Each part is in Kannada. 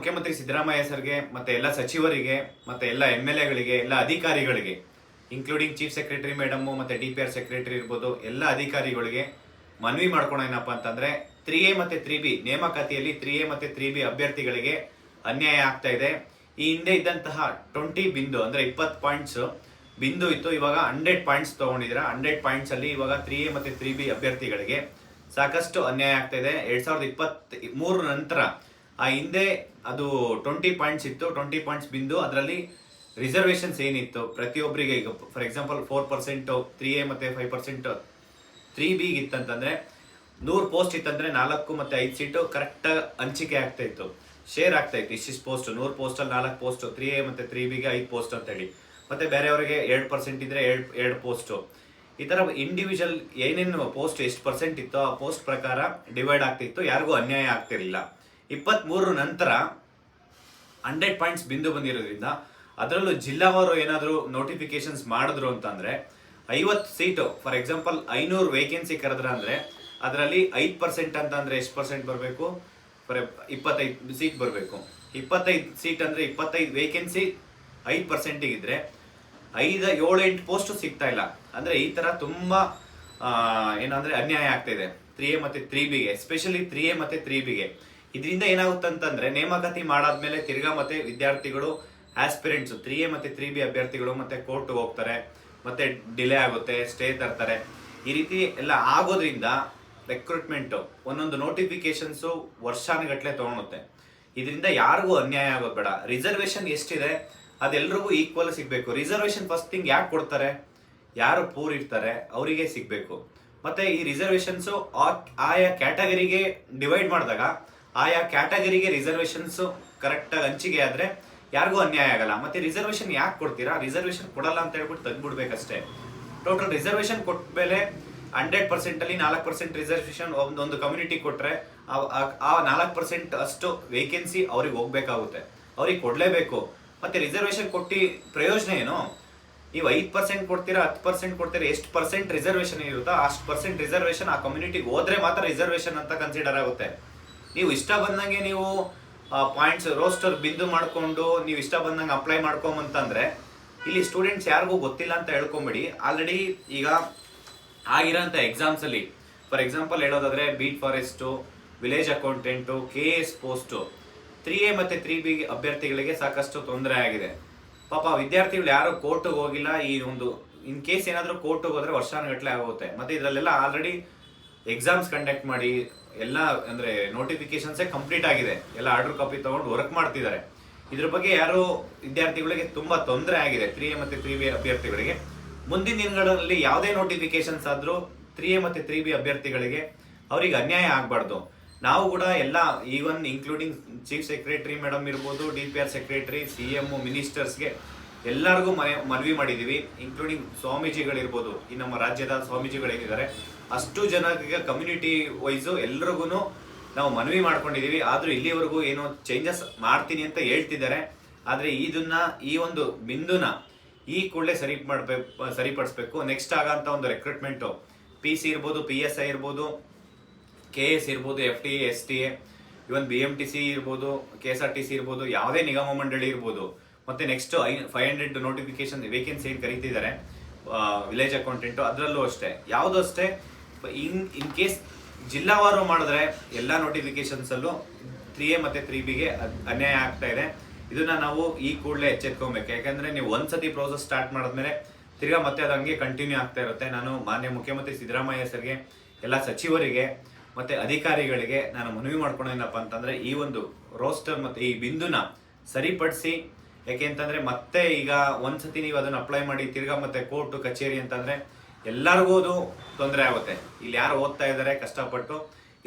ಮುಖ್ಯಮಂತ್ರಿ ಸಿದ್ದರಾಮಯ್ಯ ಸರ್ಗೆ, ಮತ್ತೆ ಎಲ್ಲ ಸಚಿವರಿಗೆ, ಮತ್ತೆ ಎಲ್ಲ ಎಂ ಎಲ್ ಎಗಳಿಗೆ, ಎಲ್ಲ ಅಧಿಕಾರಿಗಳಿಗೆ ಇನ್ಕ್ಲೂಡಿಂಗ್ ಚೀಫ್ ಸೆಕ್ರೆಟರಿ ಮೇಡಮು ಮತ್ತೆ ಡಿ ಪಿ ಆರ್ ಸೆಕ್ರೆಟರಿ ಇರ್ಬೋದು, ಎಲ್ಲ ಅಧಿಕಾರಿಗಳಿಗೆ ಮನವಿ ಮಾಡ್ಕೊಳ ಏನಪ್ಪ ಅಂತಂದ್ರೆ ತ್ರೀ ಎ ಮತ್ತೆ ತ್ರೀ ಬಿ ನೇಮಕಾತಿಯಲ್ಲಿ ತ್ರೀ ಎ ಮತ್ತೆ ತ್ರೀ ಬಿ ಅಭ್ಯರ್ಥಿಗಳಿಗೆ ಅನ್ಯಾಯ ಆಗ್ತಾ ಇದೆ. ಈ ಹಿಂದೆ ಇದ್ದಂತಹ ಟ್ವೆಂಟಿ ಬಿಂದು, ಅಂದ್ರೆ ಇಪ್ಪತ್ತು ಪಾಯಿಂಟ್ಸ್ ಬಿಂದು ಇತ್ತು. ಇವಾಗ ಹಂಡ್ರೆಡ್ ಪಾಯಿಂಟ್ಸ್ ತಗೊಂಡಿದ್ರೆ ಹಂಡ್ರೆಡ್ ಪಾಯಿಂಟ್ಸ್ ಅಲ್ಲಿ ಇವಾಗ ತ್ರೀ ಎ ಮತ್ತೆ ತ್ರೀ ಬಿ ಅಭ್ಯರ್ಥಿಗಳಿಗೆ ಸಾಕಷ್ಟು ಅನ್ಯಾಯ ಆಗ್ತಾ ಇದೆ. ಎರಡ್ ಸಾವಿರದ ಇಪ್ಪತ್ತ್ ಮೂರ ನಂತರ ಆ ಹಿಂದೆ ಅದು ಟ್ವೆಂಟಿ ಪಾಯಿಂಟ್ಸ್ ಇತ್ತು ಟ್ವೆಂಟಿ ಪಾಯಿಂಟ್ಸ್ ಬಿಂದು ಅದರಲ್ಲಿ ರಿಸರ್ವೇಶನ್ಸ್ ಏನಿತ್ತು? ಪ್ರತಿಯೊಬ್ಬರಿಗೆ ಈಗ for example four percent three A ಮತ್ತು ಫೈವ್ ಪರ್ಸೆಂಟ್ ತ್ರೀ ಬಿ ಇತ್ತಂತಂದರೆ ನೂರು ಪೋಸ್ಟ್ ಇತ್ತಂದರೆ ನಾಲ್ಕು ಮತ್ತು ಐದು ಸೀಟು ಕರೆಕ್ಟಾಗಿ ಹಂಚಿಕೆ ಆಗ್ತಾ ಇತ್ತು. ಶೇರ್ ಆಗ್ತಾ ಇತ್ತು ಇಷ್ಟಿಷ್ಟು ಪೋಸ್ಟ್ ನೂರು ಪೋಸ್ಟಲ್ಲಿ ನಾಲ್ಕು ಪೋಸ್ಟು ತ್ರೀ ಎ ಮತ್ತು ತ್ರೀ ಬಿಗೆ ಐದು ಪೋಸ್ಟ್ ಅಂತ ಹೇಳಿ ಮತ್ತೆ ಬೇರೆಯವರಿಗೆ ಎರಡು ಪರ್ಸೆಂಟ್ ಇದ್ದರೆ ಎರಡು ಎರಡು ಪೋಸ್ಟು ಈ ಥರ ಇಂಡಿವಿಜುವಲ್ ಏನೇನು ಪೋಸ್ಟ್ ಎಷ್ಟು ಪರ್ಸೆಂಟ್ ಇತ್ತೋ ಆ ಪೋಸ್ಟ್ ಪ್ರಕಾರ ಡಿವೈಡ್ ಆಗ್ತಿತ್ತು ಯಾರಿಗೂ ಅನ್ಯಾಯ ಆಗ್ತಿರ್ಲಿಲ್ಲ. ಇಪ್ಪತ್ತ್ ನಂತರ ಹಂಡ್ರೆಡ್ ಪಾಯಿಂಟ್ಸ್ ಬಿಂದು ಬಂದಿರೋದ್ರಿಂದ ಅದರಲ್ಲೂ ಜಿಲ್ಲಾವಾರು ಏನಾದರೂ ನೋಟಿಫಿಕೇಶನ್ಸ್ ಮಾಡಿದ್ರು ಅಂತಂದರೆ ಐವತ್ತು ಸೀಟು ಫಾರ್ ಎಕ್ಸಾಂಪಲ್ ಐನೂರು ವೇಕೆನ್ಸಿ ಕರೆದ್ರ ಅಂದರೆ ಅದರಲ್ಲಿ ಐದು ಪರ್ಸೆಂಟ್ ಅಂತ ಅಂದ್ರೆ ಎಷ್ಟು ಪರ್ಸೆಂಟ್ ಬರಬೇಕು? ಫಾರ್ ಇಪ್ಪತ್ತೈದು ಸೀಟ್ ಬರಬೇಕು. ಇಪ್ಪತ್ತೈದು ಸೀಟ್ ಅಂದರೆ ಇಪ್ಪತ್ತೈದು ವೇಕೆನ್ಸಿ ಐದು ಪರ್ಸೆಂಟಿಗೆ ಇದ್ದರೆ ಐದು ಏಳು ಎಂಟು ಪೋಸ್ಟು ಸಿಗ್ತಾ ಇಲ್ಲ. ಅಂದ್ರೆ ಈ ಥರ ತುಂಬ ಏನಂದರೆ ಅನ್ಯಾಯ ಆಗ್ತಾಯಿದೆ ತ್ರೀ ಎ ಮತ್ತು ತ್ರೀ ಬಿಗೆ ಎಸ್ಪೆಷಲಿ ತ್ರೀ ಎ ಮತ್ತು ತ್ರೀ ಬಿಗೆ ಇದರಿಂದ ಏನಾಗುತ್ತೆ ಅಂತಂದ್ರೆ ನೇಮಕಾತಿ ಮಾಡಾದ್ಮೇಲೆ ತಿರ್ಗಾ ಮತ್ತೆ ವಿದ್ಯಾರ್ಥಿಗಳು ಆಸ್ಪಿರೆಂಟ್ಸ್ ತ್ರೀ ಎ ಮತ್ತೆ ತ್ರೀ ಬಿ ಅಭ್ಯರ್ಥಿಗಳು ಮತ್ತೆ ಕೋರ್ಟ್ ಹೋಗ್ತಾರೆ, ಮತ್ತೆ ಡಿಲೇ ಆಗುತ್ತೆ ಸ್ಟೇ ತರ್ತಾರೆ. ಈ ರೀತಿ ಎಲ್ಲ ಆಗೋದ್ರಿಂದ ರೆಕ್ರೂಟ್ಮೆಂಟ್ ಒಂದೊಂದು ನೋಟಿಫಿಕೇಶನ್ಸ್ ವರ್ಷಾನುಗಟ್ಲೆ ತಗೊಳುತ್ತೆ. ಇದರಿಂದ ಯಾರಿಗೂ ಅನ್ಯಾಯ ಆಗೋದು ಬೇಡ. ರಿಸರ್ವೇಶನ್ ಎಷ್ಟಿದೆ ಅದೆಲ್ಲರಿಗೂ ಈಕ್ವಲ್ ಸಿಗಬೇಕು. ರಿಸರ್ವೇಶನ್ ಫಸ್ಟ್ ಥಿಂಗ್ ಯಾಕೆ ಕೊಡ್ತಾರೆ? ಯಾರು ಪೂರ್ ಇರ್ತಾರೆ, ಅವರಿಗೆ ಸಿಗಬೇಕು. ಮತ್ತೆ ಈ ರಿಸರ್ವೇಶನ್ಸ್ ಆಯಾ ಕ್ಯಾಟಗರಿಗೆ ಡಿವೈಡ್ ಮಾಡಿದಾಗ ಆಯಾ ಕ್ಯಾಟಗರಿಗೆ ರಿಸರ್ವೇಶನ್ಸ್ ಕರೆಕ್ಟ್ ಆಗಿ ಹಂಚಿಕೆ ಆದ್ರೆ ಯಾರಿಗೂ ಅನ್ಯಾಯ ಆಗಲ್ಲ. ಮತ್ತೆ ರಿಸರ್ವೇಶನ್ ಯಾಕೆ ಕೊಡ್ತೀರಾ? ರಿಸರ್ವೇಶನ್ ಕೊಡಲ್ಲ ಅಂತ ಹೇಳ್ಬಿಟ್ಟು ತೆಗ್ದ್ಬಿಡ್ಬೇಕಷ್ಟೇ ಟೋಟಲ್ ರಿಸರ್ವೇಶನ್ ಕೊಟ್ಟ ಮೇಲೆ ಹಂಡ್ರೆಡ್ ಪರ್ಸೆಂಟ್ ಅಲ್ಲಿ ನಾಲ್ಕು ಪರ್ಸೆಂಟ್ ರಿಸರ್ವೇಶನ್ ಒಂದೊಂದು ಕಮ್ಯುನಿಟಿ ಕೊಟ್ಟರೆ ಆ ನಾಲ್ಕು ಪರ್ಸೆಂಟ್ ಅಷ್ಟು ವೇಕೆನ್ಸಿ ಅವ್ರಿಗೆ ಹೋಗ್ಬೇಕಾಗುತ್ತೆ. ಅವ್ರಿಗೆ ಕೊಡಲೇಬೇಕು. ಮತ್ತೆ ರಿಸರ್ವೇಶನ್ ಕೊಟ್ಟು ಪ್ರಯೋಜನ ಏನು? ನೀವು ಐದು ಪರ್ಸೆಂಟ್ ಕೊಡ್ತೀರಾ, ಹತ್ತು ಪರ್ಸೆಂಟ್ ಕೊಡ್ತೀರಾ, ಎಷ್ಟು ಪರ್ಸೆಂಟ್ ರಿಸರ್ವೇಶನ್ ಇರುತ್ತೋ ಅಷ್ಟು ಪರ್ಸೆಂಟ್ ರಿಸರ್ವೇಶನ್ ಆ ಕಮ್ಯುನಿಟಿಗೆ ಹೋದ್ರೆ ಮಾತ್ರ ರಿಸರ್ವೇಶನ್ ಅಂತ ಕನ್ಸಿಡರ್ ಆಗುತ್ತೆ. ನೀವು ಇಷ್ಟ ಬಂದಂಗೆ ನೀವು ಪಾಯಿಂಟ್ಸ್ ರೋಸ್ಟರ್ ಬಿಂದು ಮಾಡಿಕೊಂಡು ನೀವು ಇಷ್ಟ ಬಂದಂಗೆ ಅಪ್ಲೈ ಮಾಡ್ಕೊಂಬಂತಂದರೆ, ಇಲ್ಲಿ ಸ್ಟೂಡೆಂಟ್ಸ್ ಯಾರಿಗೂ ಗೊತ್ತಿಲ್ಲ ಅಂತ ಹೇಳ್ಕೊಂಬಿಡಿ. ಆಲ್ರೆಡಿ ಈಗ ಆಗಿರೋಂಥ ಎಕ್ಸಾಮ್ಸಲ್ಲಿ ಫಾರ್ ಎಕ್ಸಾಂಪಲ್ ಹೇಳೋದಾದ್ರೆ beat forest village accountant K S post three A ಮತ್ತೆ ತ್ರೀ ಬಿ ಅಭ್ಯರ್ಥಿಗಳಿಗೆ ಸಾಕಷ್ಟು ತೊಂದರೆ ಆಗಿದೆ. ಪಾಪ ವಿದ್ಯಾರ್ಥಿಗಳು ಯಾರು ಕೋರ್ಟ್ಗೆ ಹೋಗಿಲ್ಲ, ಈ ಒಂದು ಇನ್ ಕೇಸ್ ಏನಾದರೂ ಕೋರ್ಟ್ಗೆ ಹೋದ್ರೆ ವರ್ಷಾನುಗಟ್ಟಲೆ ಆಗುತ್ತೆ ಮತ್ತೆ ಇದರಲ್ಲೆಲ್ಲ ಆಲ್ರೆಡಿ ಎಕ್ಸಾಮ್ಸ್ ಕಂಡಕ್ಟ್ ಮಾಡಿ ಎಲ್ಲ ಅಂದ್ರೆ ನೋಟಿಫಿಕೇಶನ್ಸೇ ಕಂಪ್ಲೀಟ್ ಆಗಿದೆ. ಎಲ್ಲ ಆರ್ಡರ್ ಕಾಪಿ ತಗೊಂಡು ವರ್ಕ್ ಮಾಡ್ತಿದ್ದಾರೆ. ಇದ್ರ ಬಗ್ಗೆ ಯಾರು ವಿದ್ಯಾರ್ಥಿಗಳಿಗೆ ತುಂಬಾ ತೊಂದರೆ ಆಗಿದೆ ತ್ರೀ ಎ ಮತ್ತೆ ತ್ರೀ ಬಿ ಅಭ್ಯರ್ಥಿಗಳಿಗೆ. ಮುಂದಿನ ದಿನಗಳಲ್ಲಿ ಯಾವುದೇ ನೋಟಿಫಿಕೇಶನ್ಸ್ ಆದ್ರೂ ತ್ರೀ ಎ ಮತ್ತೆ ತ್ರೀ ಬಿ ಅಭ್ಯರ್ಥಿಗಳಿಗೆ ಅವರಿಗೆ ಅನ್ಯಾಯ ಆಗಬಾರ್ದು. ನಾವು ಕೂಡ ಎಲ್ಲ even including chief secretary madam ಇರ್ಬೋದು D P R secretary C M ಮಿನಿಸ್ಟರ್ಸ್ಗೆ ಎಲ್ಲರಿಗೂ ಮನೆ, ಮನವಿ ಮಾಡಿದ್ದೀವಿ ಇನ್ಕ್ಲೂಡಿಂಗ್ ಸ್ವಾಮೀಜಿಗಳಿರ್ಬೋದು. ಈ ನಮ್ಮ ರಾಜ್ಯದ ಸ್ವಾಮೀಜಿಗಳೇನಿದ್ದಾರೆ ಅಷ್ಟು ಜನರಿಗೆ ಕಮ್ಯುನಿಟಿ ವೈಸು ಎಲ್ರಿಗೂ ನಾವು ಮನವಿ ಮಾಡ್ಕೊಂಡಿದೀವಿ. ಆದ್ರೂ ಇಲ್ಲಿವರೆಗೂ ಏನೋ ಚೇಂಜಸ್ ಮಾಡ್ತೀನಿ ಅಂತ ಹೇಳ್ತಿದ್ದಾರೆ. ಆದ್ರೆ ಇದನ್ನ, ಈ ಒಂದು ಬಿಂದುನ ಈ ಕೂಡಲೇ ಸರಿ ಮಾಡಬೇಕು ಸರಿಪಡಿಸ್ಬೇಕು. ನೆಕ್ಸ್ಟ್ ಆಗಂತ ಒಂದು ರೆಕ್ರೂಟ್ಮೆಂಟು ಪಿ ಸಿ ಇರ್ಬೋದು ಪಿ ಎಸ್ ಐ ಇರ್ಬೋದು ಕೆ ಎಸ್ ಇರ್ಬೋದು F T S T A even B M T C ಇರ್ಬೋದು K S R T C ಇರ್ಬೋದು, ಯಾವುದೇ ನಿಗಮ ಮಂಡಳಿ ಇರ್ಬೋದು. ಮತ್ತೆ next I five hundred notification vacancy ಏನು ಕರೀತಿದ್ದಾರೆ ವಿಲೇಜ್ ಅಕೌಂಟೆಂಟು ಅದರಲ್ಲೂ ಅಷ್ಟೇ. ಯಾವುದು ಅಷ್ಟೇ ಇನ್ ಇನ್ ಕೇಸ್ ಜಿಲ್ಲಾವಾರು ಮಾಡಿದ್ರೆ ಎಲ್ಲ ನೋಟಿಫಿಕೇಶನ್ಸ್ ಅಲ್ಲೂ ತ್ರೀ ಎ ಮತ್ತೆ ತ್ರೀ ಬಿಗೆ ಅನ್ಯಾಯ ಆಗ್ತಾ ಇದೆ. ಇದನ್ನ ನಾವು ಈ ಕೂಡಲೇ ಎಚ್ಚೆತ್ಕೊಬೇಕು. ಯಾಕಂದ್ರೆ ನೀವು ಒಂದ್ಸತಿ ಪ್ರೋಸೆಸ್ ಸ್ಟಾರ್ಟ್ ಮಾಡಿದ್ಮೇಲೆ ತಿರ್ಗಾ ಮತ್ತೆ ಅದು ಹಂಗೆ ಕಂಟಿನ್ಯೂ ಆಗ್ತಾ ಇರುತ್ತೆ. ನಾನು ಮಾನ್ಯ ಮುಖ್ಯಮಂತ್ರಿ ಸಿದ್ದರಾಮಯ್ಯ ಸರ್ಗೆ, ಎಲ್ಲ ಸಚಿವರಿಗೆ ಮತ್ತೆ ಅಧಿಕಾರಿಗಳಿಗೆ ನಾನು ಮನವಿ ಮಾಡ್ಕೊಳ್ಳೋದೇನಪ್ಪ ಅಂತಂದ್ರೆ ಈ ಒಂದು ರೋಸ್ಟರ್ ಮತ್ತೆ ಈ ಬಿಂದುನ ಸರಿಪಡಿಸಿ. ಯಾಕೆ ಅಂತಂದರೆ ಮತ್ತೆ ಈಗ ಒಂದ್ಸತಿ ನೀವು ಅದನ್ನ ಅಪ್ಲೈ ಮಾಡಿ, ತಿರ್ಗಾ ಮತ್ತೆ ಕೋರ್ಟ್ ಕಚೇರಿ ಅಂತಂದ್ರೆ ಎಲ್ಲರಿಗೂ ಅದು ತೊಂದರೆ ಆಗುತ್ತೆ. ಇಲ್ಲಿ ಯಾರು ಓದ್ತಾ ಇದ್ದಾರೆ, ಕಷ್ಟಪಟ್ಟು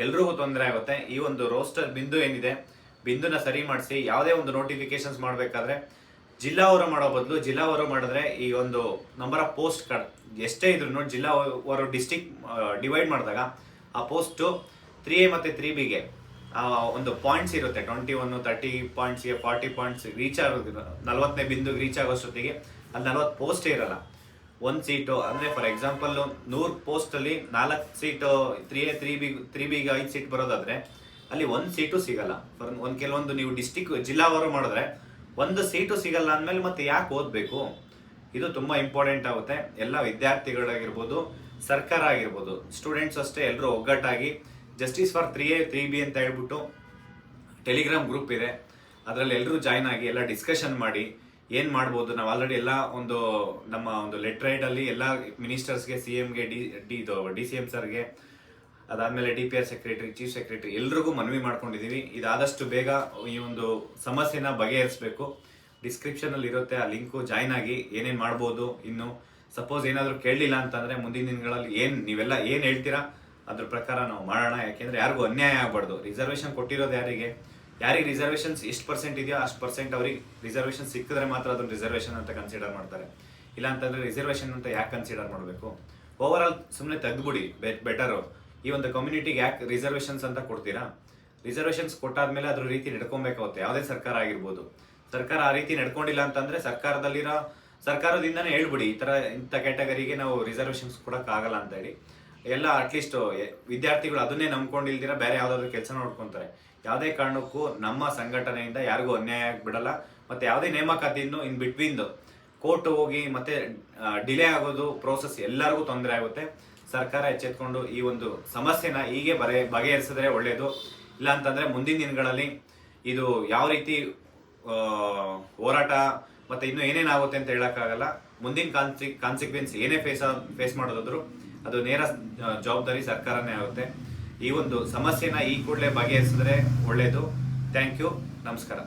ಎಲ್ರಿಗೂ ತೊಂದರೆ ಆಗುತ್ತೆ. ಈ ಒಂದು ರೋಸ್ಟರ್ ಬಿಂದು ಏನಿದೆ, ಬಿಂದುನ ಸರಿ ಮಾಡಿಸಿ, ಯಾವುದೇ ಒಂದು ನೋಟಿಫಿಕೇಶನ್ಸ್ ಮಾಡಬೇಕಾದ್ರೆ ಜಿಲ್ಲಾವರು ಮಾಡೋ ಬದಲು ಜಿಲ್ಲಾವರು ಮಾಡಿದ್ರೆ ಈ ಒಂದು ನಂಬರ್ ಆಫ್ ಪೋಸ್ಟ್ ಎಷ್ಟೇ ಇದ್ರು ನೋಡಿ ಜಿಲ್ಲಾವರು ಡಿಸ್ಟಿಕ್ ಡಿವೈಡ್ ಮಾಡಿದಾಗ ಆ ಪೋಸ್ಟು ತ್ರೀ ಎ ಮತ್ತು ತ್ರೀ ಬಿಗೆ ಒಂದು ಪಾಯಿಂಟ್ಸ್ ಇರುತ್ತೆ. ಟ್ವೆಂಟಿ ಒನ್ ತರ್ಟಿ ಪಾಯಿಂಟ್ಸ್ಗೆ ಫಾರ್ಟಿ ಪಾಯಿಂಟ್ಸ್ ರೀಚ್ ಆಗೋದು ನಲ್ವತ್ತನೇ ಬಿಂದು ರೀಚ್ ಆಗೋಷ್ಟೊತ್ತಿಗೆ, ಅಲ್ಲಿ ನಲ್ವತ್ತು ಪೋಸ್ಟೇ ಇರಲ್ಲ. ಒಂದು ಸೀಟು ಅಂದರೆ ಫಾರ್ ಎಕ್ಸಾಂಪಲ್ ನೂರು ಪೋಸ್ಟಲ್ಲಿ ನಾಲ್ಕು seat three A three B three ಬಿಗೆ ಐದು ಸೀಟ್ ಬರೋದಾದರೆ ಅಲ್ಲಿ ಒಂದು ಸೀಟು ಸಿಗಲ್ಲ. ಫಾರ್ ಒಂದು ಕೆಲವೊಂದು ನೀವು ಡಿಸ್ಟಿಕ್ ಜಿಲ್ಲಾವಾರು ಮಾಡಿದ್ರೆ ಒಂದು ಸೀಟು ಸಿಗಲ್ಲ ಅಂದಮೇಲೆ ಮತ್ತೆ ಯಾಕೆ ಓದಬೇಕು? ಇದು ತುಂಬಾ ಇಂಪಾರ್ಟೆಂಟ್ ಆಗುತ್ತೆ. ಎಲ್ಲ ವಿದ್ಯಾರ್ಥಿಗಳಾಗಿರ್ಬೋದು, ಸರ್ಕಾರ ಆಗಿರ್ಬೋದು ಸ್ಟೂಡೆಂಟ್ಸ್ ಅಷ್ಟೇ ಎಲ್ಲರೂ ಒಗ್ಗಟ್ಟಾಗಿ justice for three A three B ಅಂತ ಹೇಳ್ಬಿಟ್ಟು ಟೆಲಿಗ್ರಾಮ್ ಗ್ರೂಪ್ ಇದೆ. ಅದರಲ್ಲಿ ಎಲ್ಲರೂ ಜಾಯ್ನ್ ಆಗಿ ಎಲ್ಲ ಡಿಸ್ಕಷನ್ ಮಾಡಿ ಏನು ಮಾಡ್ಬೋದು? ನಾವು ಆಲ್ರೆಡಿ ಎಲ್ಲ ಒಂದು ನಮ್ಮ ಒಂದು ಲೆಟರ್ ಅಲ್ಲಿ ಎಲ್ಲ ಮಿನಿಸ್ಟರ್ಸ್ಗೆ ಸಿ ಎಮ್ಗೆ ಡಿ ಡಿ ಇದು ಡಿ ಸಿ ಎಂ ಸರ್ಗೆ ಅದಾದಮೇಲೆ D P R secretary chief secretary ಎಲ್ರಿಗೂ ಮನವಿ ಮಾಡ್ಕೊಂಡಿದ್ದೀವಿ ಇದಾದಷ್ಟು ಬೇಗ ಈ ಒಂದು ಸಮಸ್ಯೆನ ಬಗೆಹರಿಸಬೇಕು. ಡಿಸ್ಕ್ರಿಪ್ಷನಲ್ಲಿ ಇರುತ್ತೆ, ಆ ಲಿಂಕು ಜಾಯ್ನ್ ಆಗಿ ಏನೇನ್ ಮಾಡ್ಬೋದು ಇನ್ನು. ಸಪೋಸ್ ಏನಾದರೂ ಕೇಳಲಿಲ್ಲ ಅಂತಂದರೆ ಮುಂದಿನ ದಿನಗಳಲ್ಲಿ ಏನು ನೀವೆಲ್ಲ ಏನು ಹೇಳ್ತೀರಾ? ಅದ್ರ ಪ್ರಕಾರ ನಾವು ಮಾಡೋಣ. ಯಾಕೆಂದ್ರೆ ಯಾರಿಗೂ ಅನ್ಯಾಯ ಆಗ್ಬಾರ್ದು. ರಿಸರ್ವೇಶನ್ ಕೊಟ್ಟಿರೋದು ಯಾರಿಗೆ? ಯಾರಿಗೆ ರಿಸರ್ವೇಶನ್ಸ್ ಎಷ್ಟು ಪರ್ಸೆಂಟ್ ಇದೆಯೋ ಅಷ್ಟು ಪರ್ಸೆಂಟ್ ಅವ್ರಿಗೆ ರಿಸರ್ವೇಶನ್ ಸಿಕ್ಕಿದ್ರೆ ಮಾತ್ರ ಅದನ್ನ ರಿಸರ್ವೇಶನ್ ಅಂತ ಕನ್ಸಿಡರ್ ಮಾಡ್ತಾರೆ. ಇಲ್ಲ ಅಂತಂದ್ರೆ ರಿಸರ್ವೇಶನ್ ಅಂತ ಯಾಕೆ ಕನ್ಸಿಡರ್ ಮಾಡಬೇಕು? ಓವರ್ ಆಲ್ ಸುಮ್ಮನೆ ತೆಗ್ದ್ಬಿಡಿ ಬೆಟರು ಈ ಒಂದು ಕಮ್ಯುನಿಟಿಗೆ ಯಾಕೆ ರಿಸರ್ವೇಶನ್ಸ್ ಅಂತ ಕೊಡ್ತೀರಾ? ರಿಸರ್ವೇಶನ್ಸ್ ಕೊಟ್ಟಾದ್ಮೇಲೆ ಅದ್ರ ರೀತಿ ನಡ್ಕೊಬೇಕಾಗುತ್ತೆ ಯಾವುದೇ ಸರ್ಕಾರ ಆಗಿರ್ಬೋದು. ಸರ್ಕಾರ ಆ ರೀತಿ ನಡ್ಕೊಂಡಿಲ್ಲ ಅಂತಂದ್ರೆ ಸರ್ಕಾರದಲ್ಲಿರೋ, ಸರ್ಕಾರದಿಂದನೇ ಹೇಳ್ಬಿಡಿ, ಈ ತರ ಇಂಥ ಕ್ಯಾಟಗರಿಗೆ ನಾವು ರಿಸರ್ವೇಶನ್ಸ್ ಕೊಡೋಕ್ಕಾಗಲ್ಲ ಅಂತ ಹೇಳಿ. ಎಲ್ಲ ಅಟ್ಲೀಸ್ಟ್ ವಿದ್ಯಾರ್ಥಿಗಳು ಅದನ್ನೇ ನಂಬ್ಕೊಂಡಿಲ್ದಿರ ಬೇರೆ ಯಾವ್ದಾದ್ರು ಕೆಲಸ ನೋಡ್ಕೊಂತಾರೆ. ಯಾವುದೇ ಕಾರಣಕ್ಕೂ ನಮ್ಮ ಸಂಘಟನೆಯಿಂದ ಯಾರಿಗೂ ಅನ್ಯಾಯ ಆಗಿಬಿಡಲ್ಲ. ಮತ್ತೆ ಯಾವುದೇ ನೇಮಕಾತಿಯನ್ನು ಇನ್ ಬಿಟ್ವೀನ್ ಕೋರ್ಟ್ ಹೋಗಿ ಮತ್ತೆ ಡಿಲೇ ಆಗೋದು ಪ್ರೋಸೆಸ್ ಎಲ್ಲರಿಗೂ ತೊಂದರೆ ಆಗುತ್ತೆ. ಸರ್ಕಾರ ಎಚ್ಚೆತ್ಕೊಂಡು ಈ ಒಂದು ಸಮಸ್ಯೆನ ಹೀಗೆ ಬರೆ, ಬಗೆಹರಿಸಿದ್ರೆ ಒಳ್ಳೆಯದು ಇಲ್ಲ ಅಂತಂದ್ರೆ ಮುಂದಿನ ದಿನಗಳಲ್ಲಿ ಇದು ಯಾವ ರೀತಿ ಹೋರಾಟ ಮತ್ತೆ ಇನ್ನೂ ಏನೇನಾಗುತ್ತೆ ಅಂತ ಹೇಳೋಕ್ಕಾಗಲ್ಲ. ಮುಂದಿನ ಕಾನ್ಸಿ, ಕಾನ್ಸಿಕ್ವೆನ್ಸ್ ಏನೇ ಫೇಸ್ ಫೇಸ್ ಮಾಡೋದಾದ್ರು ಅದು ನೇರ ಜವಾಬ್ದಾರಿ ಸರ್ಕಾರನೇ ಆಗುತ್ತೆ. ಈ ಒಂದು ಸಮಸ್ಯೆನ ಈ ಕೂಡಲೇ ಬಗೆಹರಿಸಿದ್ರೆ ಒಳ್ಳೆಯದು ಥ್ಯಾಂಕ್ ಯು ನಮಸ್ಕಾರ.